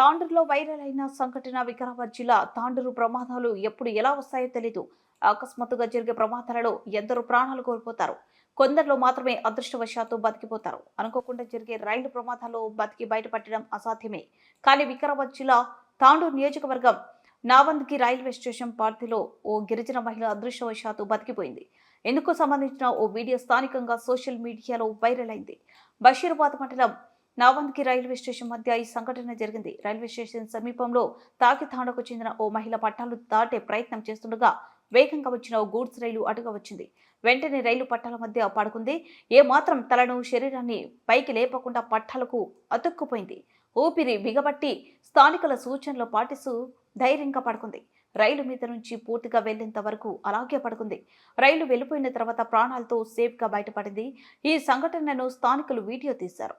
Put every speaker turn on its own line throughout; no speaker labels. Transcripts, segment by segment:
తాండూరులో viral అయిన సంఘటన వికారాబాద్ జిల్లా తాండూరు ప్రమాదాలు ఎప్పుడు ఎలా వస్తాయో తెలీదు. అకస్మాత్తుగా జరిగే ప్రమాదాలలో ఎందరో ప్రాణాలు కోల్పోతారు. కొందరిలో మాత్రమే అదృష్టవశాత్తు బతికిపోతారు. అనుకోకుండా జరిగే రైలు ప్రమాదాల్లో బతికి బయటపడడం అసాధ్యమే. కానీ వికారాబాద్ జిల్లా తాండూరు నియోజకవర్గం నావంద్కి రైల్వే స్టేషన్ పార్టీలో ఓ గిరిజన మహిళ అదృష్టవశాత్తు బతికిపోయింది. ఎందుకు సంబంధించిన ఓ వీడియో స్థానికంగా సోషల్ మీడియాలో వైరల్ అయింది. బషీర్బాద్ మండలం నావంద్కి రైల్వే స్టేషన్ మధ్య ఈ సంఘటన జరిగింది. రైల్వే స్టేషన్ సమీపంలో తాకితాండకు చెందిన ఓ మహిళ పట్టాలు దాటే ప్రయత్నం చేస్తుండగా వేగంగా వచ్చిన ఓ గూడ్స్ రైలు అటుగా వచ్చింది. వెంటనే రైలు పట్టాల మధ్య పడుకుంది. ఏ మాత్రం తలను శరీరాన్ని పైకి లేపకుండా పట్టాలకు అతుక్కుపోయింది. ఊపిరి బిగబట్టి స్థానికుల సూచనలు పాటిస్తూ ధైర్యంగా పడుకుంది. రైలు మీద నుంచి పూర్తిగా వెళ్ళేంత వరకు అలాగే పడుకుంది. రైలు వెళ్ళిపోయిన తర్వాత ప్రాణాలతో సేఫ్గా బయటపడింది. ఈ సంఘటనను స్థానికులు వీడియో తీశారు.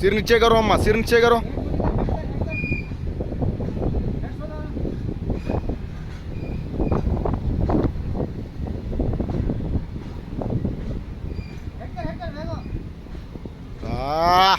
सिर नीचे करो अम्मा सिर नीचे करो Ah!